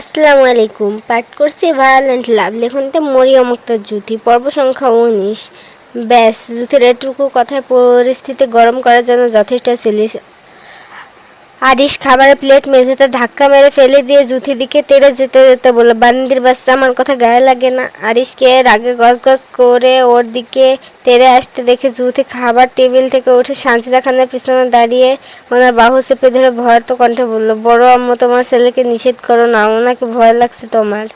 আসসালামু আলাইকুম। পাঠ করছি ভায়োলেন্ট লাভ। লেখনতে মরিয়া মুক্তার জুথি পর্ব সংখ্যা উনিশ। ব্যাস জুথির এটুকু কথায় পরিস্থিতি গরম করার জন্য যথেষ্ট ছিল আরিশ খাবারের প্লেট মেঝেতে ধাক্কা মেরে ফেলে দিয়ে জুথি দিকে তেড়ে যেতে যেতে বলল, বান্দির বাচ্চা, আমার কথা গায়ে লাগে না। আরিশকে রাগে গজ গজ করে ওর দিকে তেড়ে আসতে দেখে জুথি খাবার টেবিল থেকে উঠে সানজিদা খানের পিছনে দাঁড়িয়ে ওনার বাহু চেপে ধরে ভয়ার্ত কণ্ঠে বলল, বড় আম্মু, তোমার ছেলেকে নিষেধ করো না, ওনাকে ভয় লাগছে তোমার।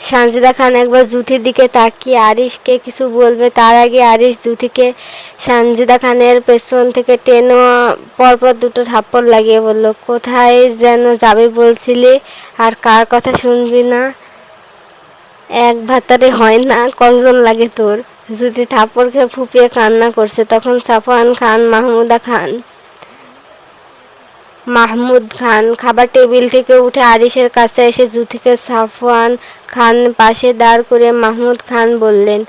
সানজিদা খান একবার জুথির দিকে তাকিয়ে আরিশকে কিছু বলবে, তার আগে আরিশ জুথিকে সানজিদা খানের পেছন থেকে টেনো পরপর দুটো থাপ্পড় লাগিয়ে বলল, কোথায় যেন যাবে বলছিলি? আর কার কথা শুনবি না? এক ভাতারে হয় না কজন লাগে তোর? জুথি থাপ্পড় খেয়ে ফুপিয়ে কান্না করছে। তখন সাফওয়ান খান, মাহমুদা খান, মাহমুদ খান খাবার টেবিল থেকে উঠে আরিশের কাছে এসে জুথিকে সাফওয়ান খান পাশে দাঁড় করে মাহমুদ খান বললেন,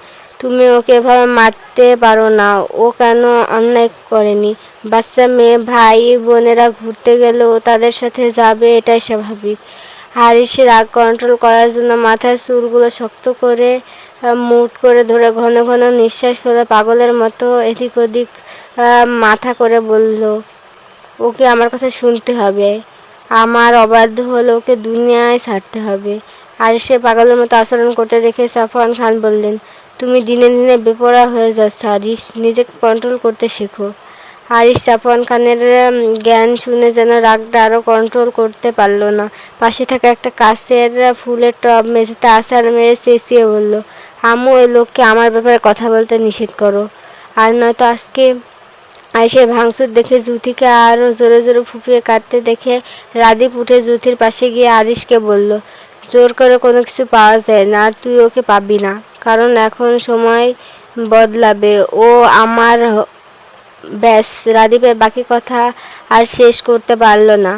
তুমি ওকে এভাবে মারতে পারো না, ও কেন অন্যায় করেনি? বাচ্চা মেয়ে, ভাই, বোনেরা ঘুরতে গেলেও তাদের সাথে যাবে, এটাই স্বাভাবিক। হারিসের রাগ কন্ট্রোল করার জন্য মাথার চুলগুলো শক্ত করে মুট করে ধরে ঘন ঘন নিঃশ্বাস ফেলে পাগলের মতো এদিক ওদিক মাথা করে বলল, ওকে আমার কথা শুনতে হবে। আমার অবাধ্য হলে ওকে দুনিয়ায় ছাড়তে হবে। আর সে পাগলের মতো আচরণ করতে দেখে সাফওয়ান খান বললেন, তুমি দিনে দিনে বেপরা হয়ে যাচ্ছ আরিস নিজেকে কন্ট্রোল করতে শেখো। আরিস সাফওয়ান খানের জ্ঞান শুনে যেন রাগটা আরও কন্ট্রোল করতে পারল না। পাশে থাকা একটা কাছের ফুলের টব মেঝেতে আসার মেরে চেঁচিয়ে বলল, আম্মু, ওই লোককে আমার ব্যাপারে কথা বলতে নিষেধ করো। আর নয়তো আজকে আয়েশের ভাঙচুর দেখে জুথিকে আরও জোরে জোরে ফুপিয়ে কাঁদতে দেখে রাদীপ উঠে জুথির পাশে গিয়ে আরিশকে বলল, জোর করে কোনো কিছু পাওয়া যায় না, আর তুই ওকে পাবি না। কারণ এখন সময় বদলাবে। ও আমার ব্যাস, রাদীপের বাকি কথা আর শেষ করতে পারল না।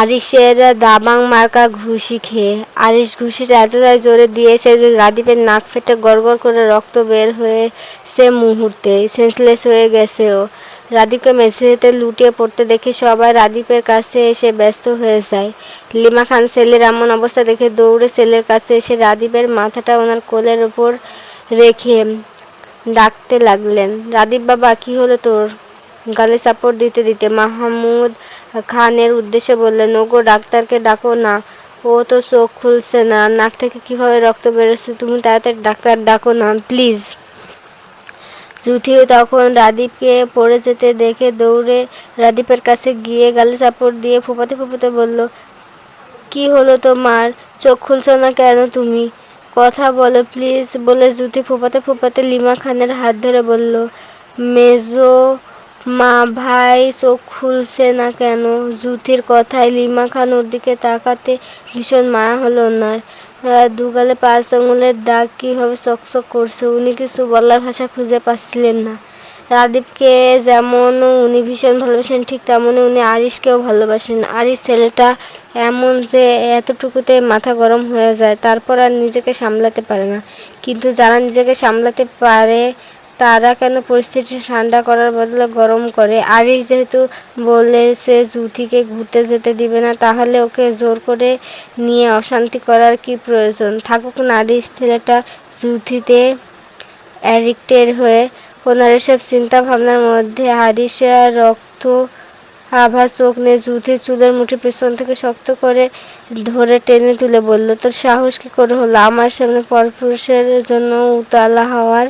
আরিশের দাবাং মার্কা ঘুষি খেয়ে, আরিশ ঘুষিটা এতটাই জোরে দিয়েছে যে রাদীপের নাক ফেটে গড়গড় করে রক্ত বের হয়ে সে মুহূর্তে সেন্সলেস হয়ে গেছে ও। রাদীপকে মেঝেতে লুটিয়ে পড়তে দেখে সবাই রাদীপের কাছে এসে ব্যস্ত হয়ে যায়। লিমা খান সেলের এমন অবস্থা দেখে দৌড়ে সেলের কাছে এসে রাদীপের মাথাটা ওনার কোলের ওপর রেখে ডাকতে লাগলেন। রাদীপ বাবা, কি হলো তোর? গালে সাপোর্ট দিতে দিতে। মাহমুদ খানের উদ্দেশ্যে বললেন, ওগো, ডাক্তারকে ডাকো না। ও তো চোখ খুলছে না। নাক থেকে কীভাবে রক্ত বেরোচ্ছে? তুমি তাড়াতাড়ি ডাক্তার ডাকো না, প্লিজ। জুথিও তখন রাদীপকে পড়ে যেতে দেখে দৌড়ে রাদীপের কাছে গিয়ে গালে চাপড় দিয়ে ফোপাতে ফোপাতে বলল, কি হলো তোমার? চোখ খুলছো না কেন তুমি? কথা বলো প্লিজ বলে জুতি ফোপাতে ফোপাতে লিমা খানের হাত ধরে বলল, মেজো মা ভাই, চোখ খুলছে না কেন? জুথির কথায় লিমা খান ওর দিকে তাকাতে ভীষণ মায়া হলো ওনার। দুগালে পাঁচ আঙুলের দাগ কীভাবে চকচক করছে উনি কিছু বলার ভাষা খুঁজে পাচ্ছিলেন না। রাদীপকে যেমন উনি ভীষণ ভালোবাসেন, ঠিক তেমনই উনি আরিশকেও ভালোবাসেন। আরিশ ছেলেটা এমন যে এতটুকুতে মাথা গরম হয়ে যায়, তারপর আর নিজেকে সামলাতে পারে না। কিন্তু যারা নিজেকে সামলাতে পারে তারা কেন পরিস্থিতি ঠান্ডা করার বদলে গরম করে? আরিশ যেহেতু বলেছে জুথিকে ঘুরতে যেতে দিবে না, তাহলে ওকে জোর করে নিয়ে অশান্তি করার কি প্রয়োজন? থাকুক না আরিশ ছেলেটা জুথিতে অ্যাডিক্টেড হয়ে ওনার এসব চিন্তা ভাবনার মধ্যে হারিসা রক্ত আভা চোখ নিয়ে জুথে চুলের মুঠি পেছন থেকে শক্ত করে ধরে টেনে তুলে বলল, তোর সাহস কি করে হলো? আমার সামনে পরপুরুষের জন্য উতালা হওয়ার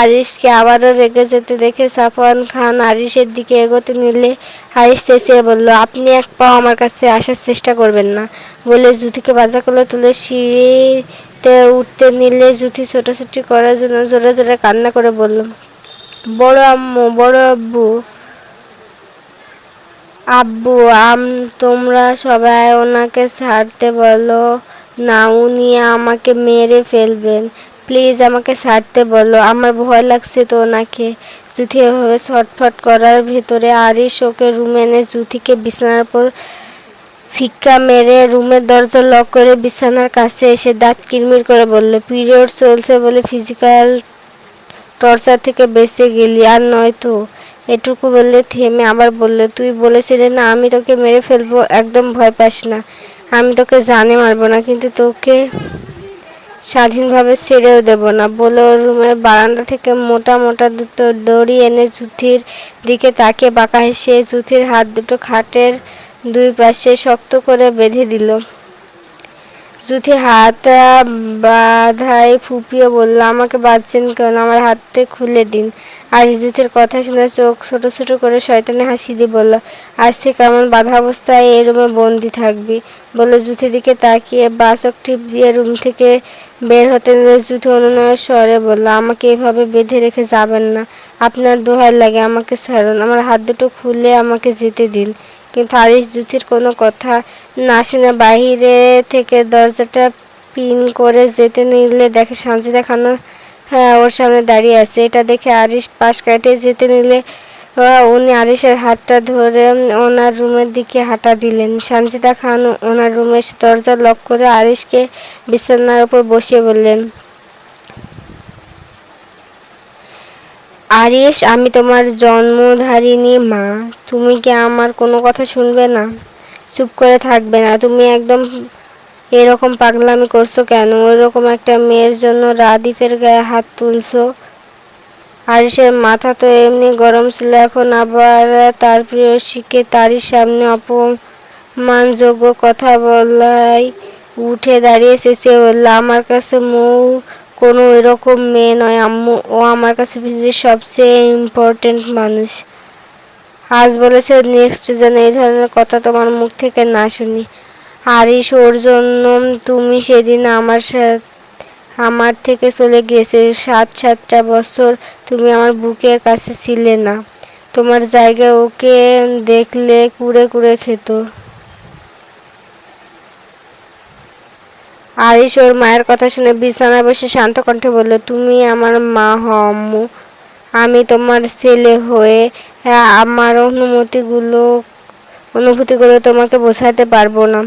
আরিশকে আবারও রেগে যেতে দেখে সাফওয়ান খান আরিশের দিকে এগোতে নিলে আরিশ চেঁচিয়ে বলল, আপনি এক পাও আমার কাছে আসার চেষ্টা করবেন না। বলে জুথিকে বাজা করে তুলে সিঁড়িতে উঠতে নিলে জুথি ছোটাছুটি করার জন্য জোরে জোরে কান্না করে বলল, বড় আম্মু, বড় আব্বু আব্বু, আম, তোমরা সবাই ওনাকে ছাড়তে বলো না, উনি আমাকে মেরে ফেলবেন। প্লিজ আমাকে ছাড়তে বলো, আমার ভয় লাগছে তো ওনাকে। জুথি এভাবে ছটফট করার ভেতরে আরিশ ওকে রুমে এনে জুথিকে বিছানার পর ফিক্কা মেরে রুমের দরজা লক করে বিছানার কাছে এসে দাঁত কিরমির করে বলল পিরিয়ড চলছে বলে ফিজিক্যাল টর্চার থেকে বেঁচে গেলি, আর নয়তো এটুকু বললে থেমে আবার বলল, তুই বলেছিলি না আমি তোকে মেরে ফেলব, একদম ভয় পাস না। আমি তোকে জানে মারবো না, কিন্তু তোকে স্বাধীনভাবে ছেড়েও দেব না। বলে ওর রুমের বারান্দা থেকে মোটা মোটা দুটো দড়ি এনে জুথির দিকে তাকিয়ে বাঁকা হেসে জুথির হাত দুটো খাটের দুই পাশে শক্ত করে বেঁধে দিল। জুথি হাত বাধায় ফুপিয়ে বলল, আমাকে বাঁধছেন কেন? আমার হাতে খুলে দিন। আর জুথির কথা শুনে চোখ ছোট ছোট করে শয়তানে হাসি দিয়ে বলল, আজ থেকে এমন বাধা অবস্থায় এই রুমে বন্দি থাকবি। বলে জুথির দিকে তাকিয়ে বাসক টিপ দিয়ে রুম থেকে বের হতে জুথি অনুনয়ের স্বরে বলল, আমাকে এভাবে বেঁধে রেখে যাবেন না। আপনার দোহাই লাগে, আমাকে ছাড়ুন। আমার হাত দুটো খুলে আমাকে যেতে দিন। আরিস জুথির কোনো কথা না শুনে বাহিরে থেকে দরজাটা পিন করে যেতে নিলে দেখে সানজিদা খানও হ্যাঁ ওর সামনে দাঁড়িয়ে আছে। এটা দেখে আরিস পাশ কাটিয়ে যেতে নিলে উনি আরিসের হাতটা ধরে ওনার রুমের দিকে হাঁটা দিলেন। সানজিদা খান ওনার রুমের দরজা লক করে আরিসকে বিছানার উপর বসিয়ে বললেন আরিস আমি তোমার জন্মধারিণী, মা। তুমি কি আমার কোনো কথা শুনবে না? চুপ করে থাকবে না। তুমি একদম এরকম পাগলামি করছ কেন? ওইরকম একটা মেয়ের জন্য রাদিফের গায়ে হাত তুলছো? আরিসের মাথা তো এমনি গরম ছিল, এখন আবার তার প্রিয়সীকে তারই সামনে অপমানযোগ্য কথা বলাই উঠে দাঁড়িয়েছে। সে বলল, আমার কাছে মৌ কোনো এরকম মেয়ে নয়। আম্মু, ও আমার কাছে পৃথিবীর সবচেয়ে ইম্পর্টেন্ট মানুষ। আজ বলেছে নেক্সট যেন এই ধরনের কথা তোমার মুখ থেকে না শুনি। আরিস ওর জন্য তুমি সেদিন আমার আমার থেকে চলে গিয়েছে। সাত, সাতটা বছর তুমি আমার বুকের কাছে ছিলে না। তোমার জায়গায় ওকে দেখলে কুড়ে কুড়ে খেত। আরিস ওর মায়ের কথা শুনে বিছানায় বসে শান্ত কণ্ঠে বলল, তুমি আমার মা হও আম্মু। আমি তোমার ছেলে হয়ে, আমার অনুমতিগুলো, অনুভূতিগুলো তোমাকে বোঝাতে পারব না।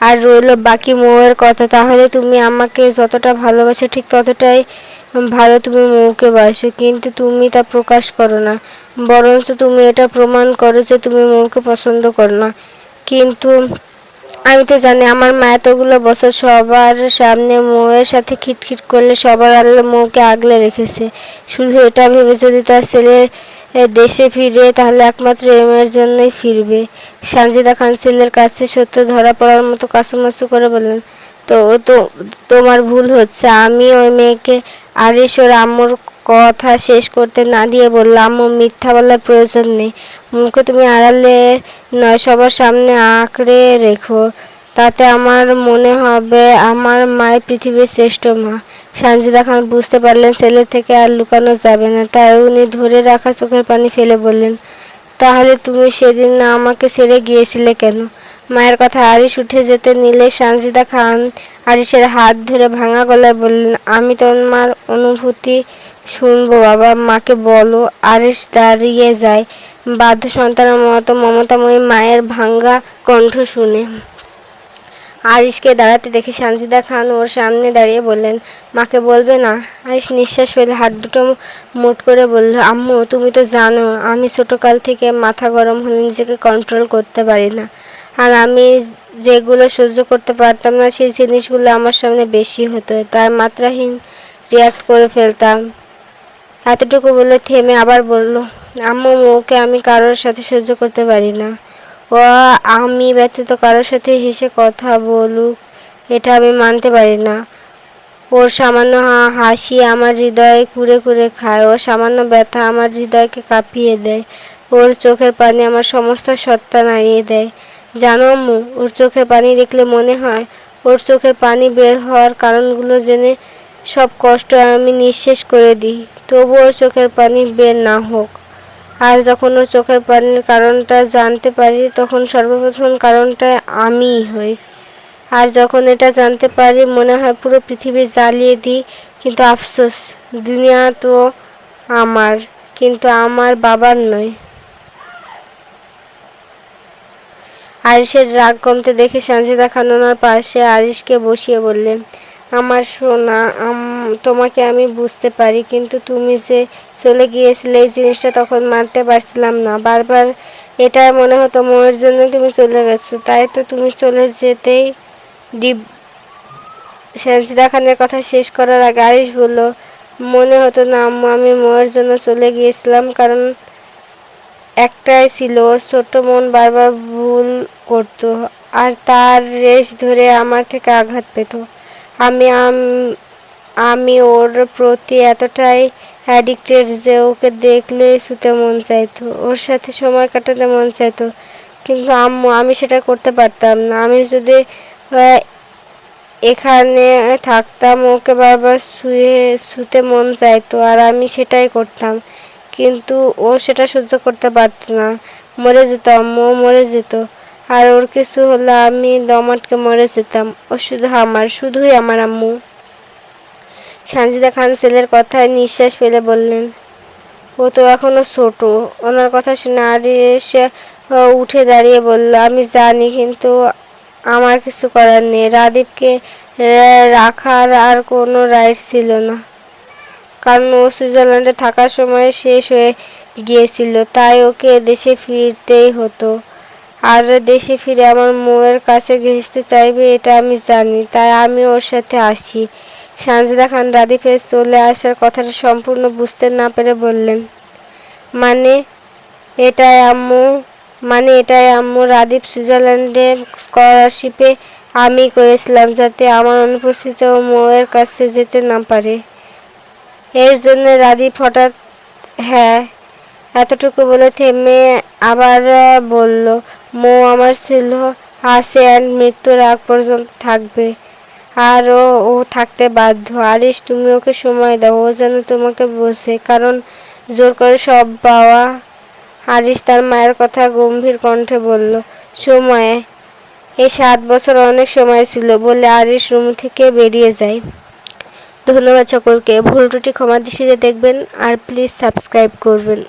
আর রইল বাকি মৌয়ের কথা। তাহলে তুমি আমাকে যতটা ভালোবাসো, ঠিক ততটাই ভালো তুমি মৌকে বাসো। কিন্তু তুমি তা প্রকাশ করো না। বরঞ্চ তুমি এটা প্রমাণ করো যে তুমি মৌকে পছন্দ করো না। কিন্তু আমি তো জানি আমার মা এতগুলো বছর সবার সামনে মৌয়ের সাথে খিটখিট করলে সবার আল্লাহ মৌকে আগলে রেখেছে। শুধু এটা ভেবে যদি তার ছেলে দেশে ফিরে, তাহলে একমাত্র এই মেয়ের জন্যই ফিরবে। সানজিদা খান ছেলের কাছে সত্য ধরা পড়ার মতো কাসুমাসু করে বললেন, তো তো, তোমার ভুল হচ্ছে। আমি ওই মেয়েকে আরিস ওর আম্মুর কথা শেষ করতে না দিয়ে বললাম, আম্মু, মিথ্যা বলার প্রয়োজন নেই। মুখে তুমি আড়ালে নয়, সবার সামনে আঁকড়ে রেখো। তাতে আমার মনে হবে আমার মায়ের পৃথিবীর শ্রেষ্ঠ মা। সানজিদা খান বুঝতে পারলেন ছেলে থেকে আর লুকানো যাবে না। তাই উনি ধরে রাখা চোখের পানি ফেলে বললেন, তাহলে তুমি সেদিন না আমাকে ছেড়ে গিয়েছিলে কেন? মায়ের কথা আরিস উঠে যেতে নিলে সানজিদা খান আরিসের হাত ধরে ভাঙা গলায় বললেন, আমি তোমার অনুভূতি শুনব, বাবা। মাকে বলো আরিস দাঁড়িয়ে যায়। বাধ্য সন্তানের মতো মমতাময়ী মায়ের ভাঙ্গা কণ্ঠ শুনে। আরিশকে দাঁড়াতে দেখে সানজিদা খান ওর সামনে দাঁড়িয়ে বললেন, মাকে বলবে না? আরিশ নিঃশ্বাস ফেলে হাত দুটো মুট করে বলল, আম্মু, তুমি তো জানো, আমি ছোটকাল থেকে মাথা গরম হলে নিজেকে কন্ট্রোল করতে পারি না। আর আমি যেগুলো সহ্য করতে পারতাম না, সেই জিনিসগুলো আমার সামনে বেশি হতো। তার মাত্রাহীন রিয়াক্ট করে ফেলতাম। এতটুকু বলে থেমে আবার বলল, আম্মু, মৌকে আমি কারোর সাথে সহ্য করতে পারি না। ও, আমি ব্যতীত কারোর সাথে হেসে কথা বলুক, এটা আমি মানতে পারি না। ওর সামান্য হাসি আমার হৃদয়ে কুড়ে কুড়ে খায়, ও সামান্য ব্যথা আমার হৃদয়কে কাঁপিয়ে দেয়। ওর চোখের পানি আমার সমস্ত সত্তা নাড়িয়ে দেয়। জানো আম্মু, ওর চোখের পানি দেখলে মনে হয়, ওর চোখের পানি বের হওয়ার কারণগুলো জেনে সব কষ্ট আমি নিঃশেষ করে দিই। তবুও চোখের পানি বের না হোক। আর যখন ওর চোখের পানির কারণটা জানতে পারি, তখন সর্বপ্রথম কারণটা আমিই হই। আর যখন এটা জানতে পারি, মনে হয় পুরো পৃথিবী জ্বালিয়ে দিই। কিন্তু আফসোস, দুনিয়া তো আমার, কিন্তু আমার বাবার নয়। আরিসের রাগ কমতে দেখে সানজিদা খান ওনার পাশে আরিসকে বসিয়ে বললেন আমার সোনা তোমাকে আমি বুঝতে পারি, কিন্তু তুমি যে চলে গিয়েছিলে এই জিনিসটা তখন মানতে পারছিলাম না। বারবার এটা মনে হতো, মোয়ের জন্য তুমি চলে গেছো। তাই তো তুমি চলে যেতেই ডিপ শানসিদা খানের কথা শেষ করার আগে আরিশ বলল, মনে হতো না আম্মু, আমি মোয়ের জন্য চলে গিয়েছিলাম, কারণ একটাই ছিল, ওর ছোট্ট মন বারবার ভুল করতো, আর তার রেশ ধরে আমার থেকে আঘাত পেত। আমি আম- ওর প্রতি এতটাই অ্যাডিক্টেড যে ওকে দেখলে শুতে মন চাইতো। ওর সাথে সময় কাটাতে মন চাইতো। কিন্তু আম্মু, আমি সেটা করতে পারতাম না। আমি যদি এখানে থাকতাম, ওকে বারবার শুয়ে, শুতে মন চাইতো আর আমি সেটাই করতাম। কিন্তু ও সেটা সহ্য করতে পারতো না। মরে যেত আম্মু, মরে যেত। আর ওর কিছু হলে আমি দম আটকে মরে যেতাম। ও শুধু আমার, শুধুই আমার আম্মু। সানজিদা খান ছেলের কথায় নিঃশ্বাস ফেলে বললেন, ও তো এখনও ছোট। ওনার কথা শুনে আরিস উঠে দাঁড়িয়ে বলল, আমি জানি, কিন্তু আমার কিছু করার নেই। রাদীপকে রাখার আর কোনো রাইট ছিল না। কারণ ও সুইজারল্যান্ডে থাকার সময় শেষ হয়ে গিয়েছিল, তাই ওকে দেশে ফিরতেই হতো। আর দেশে ফিরে আমার মোয়ের কাছে ঘেঁষতে চাইবে, এটা আমি জানি, তাই আমি ওর সাথে আসি সানজিদা খান রাদীপের চলে আসার কথাটা সম্পূর্ণ বুঝতে না পেরে বললেন মানে এটাই আম্মু মানে এটাই আম্মু রাদীপ সুইজারল্যান্ডে স্কলারশিপে আমি করেছিলাম যাতে আমার অনুপস্থিত মোয়ের কাছে যেতে না পারে। এর জন্য রাদীপ হঠাৎ হ্যাঁ এতটুকু বলে থেমে আবার বলল মো আমার ছিল আছে অ্যান্ড মৃত্যুর আগ পর্যন্ত থাকবে। আর ও ও থাকতে বাধ্য। আরিস তুমি ওকে সময় দাও, ও যেন তোমাকে বোঝে। কারণ জোর করে সব পাওয়া আরিস তার মায়ের কথা গম্ভীর কণ্ঠে বলল, সময় এই সাত বছর অনেক সময় ছিল। বলে আরিস রুম থেকে বেরিয়ে যায়। ধন্যবাদ সকলকে। ভুল ত্রুটি ক্ষমা দৃষ্টিতে দেখবেন আর প্লিজ সাবস্ক্রাইব করবেন।